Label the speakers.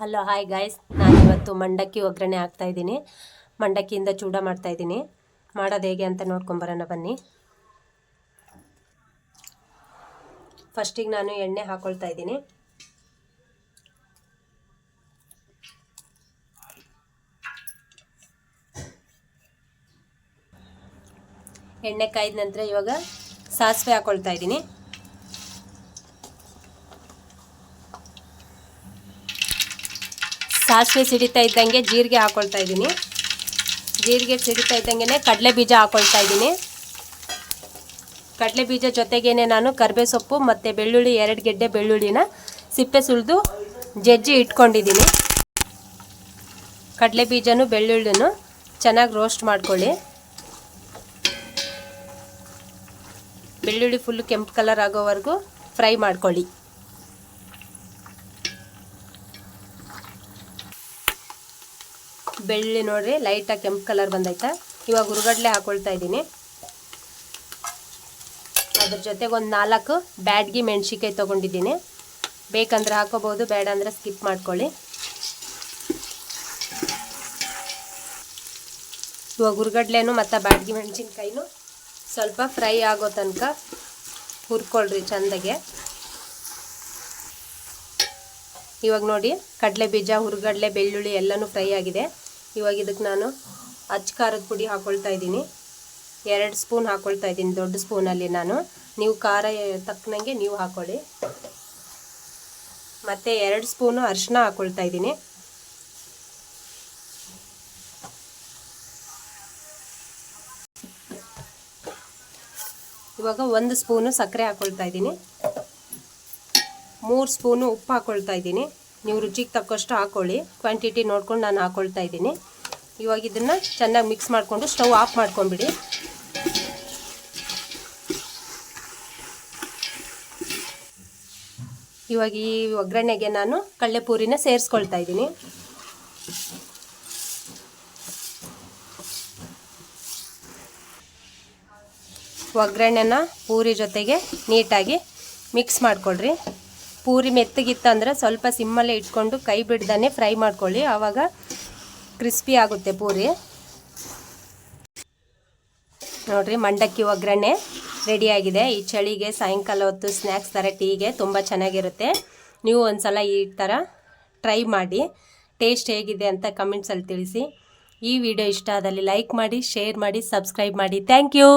Speaker 1: Hello hi guys ನಾನು ಇವತ್ತು ಮಂಡಕ್ಕಿ ಒಗ್ಗರಣೆ ಹಾಕ್ತಾ ಇದ್ದೀನಿ. ಮಂಡಕ್ಕಿಯಿಂದ ಚೂಡ ಮಾಡ್ತಾ ಇದ್ದೀನಿ. ಮಾಡೋದು ಹೇಗೆ ಅಂತ ನೋಡ್ಕೊಂಬರೋಣ ಬನ್ನಿ. ಫಸ್ಟಿಗೆ ನಾನು ಎಣ್ಣೆ ಹಾಕ್ಕೊಳ್ತಾ ಇದ್ದೀನಿ. ಎಣ್ಣೆ ಕಾಯ್ದ ನಂತರ ಇವಾಗ ಸಾಸಿವೆ ಹಾಕೊಳ್ತಾ ಇದ್ದೀನಿ. ಸಾಸಿವೆ ಸಿಡಿತಾ ಇದ್ದಂಗೆ ಜೀರಿಗೆ ಹಾಕೊಳ್ತಾ ಇದ್ದೀನಿ. ಜೀರಿಗೆ ಸಿಡಿತಾ ಇದ್ದಂಗೆ ಕಡಲೆ ಬೀಜ ಹಾಕೊಳ್ತಾ ಇದ್ದೀನಿ. ಕಡಲೆ ಬೀಜ ಜೊತೆಗೇನೆ ನಾನು ಕರಿಬೇ ಸೊಪ್ಪು ಮತ್ತು ಬೆಳ್ಳುಳ್ಳಿ, ಎರಡು ಗೆಡ್ಡೆ ಬೆಳ್ಳುಳ್ಳಿನ ಸಿಪ್ಪೆ ಸುಲಿದು ಜಜ್ಜಿ ಇಟ್ಕೊಂಡಿದ್ದೀನಿ. ಕಡಲೆ ಬೀಜನೂ ಬೆಳ್ಳುಳ್ಳಿನೂ ಚೆನ್ನಾಗಿ ರೋಸ್ಟ್ ಮಾಡ್ಕೊಳ್ಳಿ. ಬೆಳ್ಳುಳ್ಳಿ ಫುಲ್ಲು ಕೆಂಪು ಕಲರ್ ಆಗೋವರೆಗೂ ಫ್ರೈ ಮಾಡ್ಕೊಳ್ಳಿ. ಬೆಳ್ಳುಳ್ಳಿ ನೋಡ್ರಿ ಲೈಟಾಗಿ ಕೆಂಪು ಕಲರ್ ಬಂದೈತೆ. ಇವಾಗ ಹುರುಗಡ್ಲೆ ಹಾಕೊಳ್ತಾ ಇದ್ದೀನಿ. ಅದ್ರ ಜೊತೆಗೆ ಒಂದು ನಾಲ್ಕು ಬ್ಯಾಡ್ಗಿ ಮೆಣಸಿಕಾಯಿ ತೊಗೊಂಡಿದ್ದೀನಿ. ಬೇಕಂದ್ರೆ ಹಾಕೋಬೋದು ಬೇಡ ಅಂದರೆ ಸ್ಕಿಪ್ ಮಾಡ್ಕೊಳ್ಳಿ. ಇವಾಗ ಹುರ್ಗಡ್ಲೆನು ಮತ್ತು ಬ್ಯಾಡ್ಗಿ ಮೆಣಸಿನ್ಕಾಯಿನೂ ಸ್ವಲ್ಪ ಫ್ರೈ ಆಗೋ ತನಕ ಹುರ್ಕೊಳ್ರಿ ಚಂದಗೆ. ಇವಾಗ ನೋಡಿ ಕಡಲೆ ಬೀಜ ಹುರ್ಗಡ್ಲೆ ಬೆಳ್ಳುಳ್ಳಿ ಎಲ್ಲನೂ ಫ್ರೈ ಆಗಿದೆ. ಇವಾಗ ಇದಕ್ಕೆ ನಾನು ಅಚ್ಚ ಖಾರದ ಪುಡಿ ಹಾಕ್ಕೊಳ್ತಾ ಇದ್ದೀನಿ. ಎರಡು ಸ್ಪೂನ್ ಹಾಕ್ಕೊಳ್ತಾ ಇದ್ದೀನಿ, ದೊಡ್ಡ ಸ್ಪೂನಲ್ಲಿ ನಾನು. ನೀವು ಖಾರ ತಕ್ಕನಂಗೆ ನೀವು ಹಾಕ್ಕೊಳ್ಳಿ ಮತ್ತು ಎರಡು ಸ್ಪೂನು ಅರಿಶಿನ ಹಾಕ್ಕೊಳ್ತಾ ಇದ್ದೀನಿ. ಇವಾಗ ಒಂದು ಸ್ಪೂನು ಸಕ್ಕರೆ ಹಾಕ್ಕೊಳ್ತಾ ಇದ್ದೀನಿ. ಮೂರು ಸ್ಪೂನು ಉಪ್ಪು ಹಾಕ್ಕೊಳ್ತಾ ಇದ್ದೀನಿ. ನೀವು ರುಚಿಗೆ ತಕ್ಕಷ್ಟು ಹಾಕ್ಕೊಳ್ಳಿ ಕ್ವಾಂಟಿಟಿ ನೋಡ್ಕೊಂಡು ನಾನು ಹಾಕ್ಕೊಳ್ತಾ ಇದ್ದೀನಿ. ಇವಾಗ ಇದನ್ನ ಚೆನ್ನಾಗಿ ಮಿಕ್ಸ್ ಮಾಡಿಕೊಂಡು ಸ್ಟವ್ ಆಫ್ ಮಾಡ್ಕೊಂಡ್ಬಿಡಿ. ಇವಾಗ ಈ ಒಗ್ಗರಣೆಗೆ ನಾನು ಕಡಲೆಪೂರಿನ ಸೇರಿಸ್ಕೊಳ್ತಾ ಇದ್ದೀನಿ. ಒಗ್ಗರಣೆನ ಪೂರಿ ಜೊತೆಗೆ ನೀಟಾಗಿ ಮಿಕ್ಸ್ ಮಾಡಿಕೊಳ್ರಿ. ಪೂರಿ ಮೆತ್ತಗಿತ್ತಂದ್ರೆ ಸ್ವಲ್ಪ ಸಿಮ್ಮಲ್ಲೇ ಇಟ್ಕೊಂಡು ಕೈ ಬಿಡ್ದೇ ಫ್ರೈ ಮಾಡ್ಕೊಳ್ಳಿ. ಆವಾಗ ಕ್ರಿಸ್ಪಿ ಆಗುತ್ತೆ ಪೂರಿ. ನೋಡಿರಿ, ಮಂಡಕ್ಕಿ ಒಗ್ಗರಣೆ ರೆಡಿಯಾಗಿದೆ ಈ ಚಳಿಗೆ ಸಾಯಂಕಾಲ ಹೊತ್ತು ಸ್ನ್ಯಾಕ್ಸ್ ಥರ ಟೀಗೆ ತುಂಬ ಚೆನ್ನಾಗಿರುತ್ತೆ. ನೀವು ಒಂದು ಸಲ ಈ ಥರ ಟ್ರೈ ಮಾಡಿ ಟೇಸ್ಟ್ ಹೇಗಿದೆ ಅಂತ ಕಮೆಂಟ್ಸಲ್ಲಿ ತಿಳಿಸಿ. ಈ ವಿಡಿಯೋ ಇಷ್ಟ ಆದಲ್ಲಿ ಲೈಕ್ ಮಾಡಿ ಶೇರ್ ಮಾಡಿ ಸಬ್ಸ್ಕ್ರೈಬ್ ಮಾಡಿ. Thank you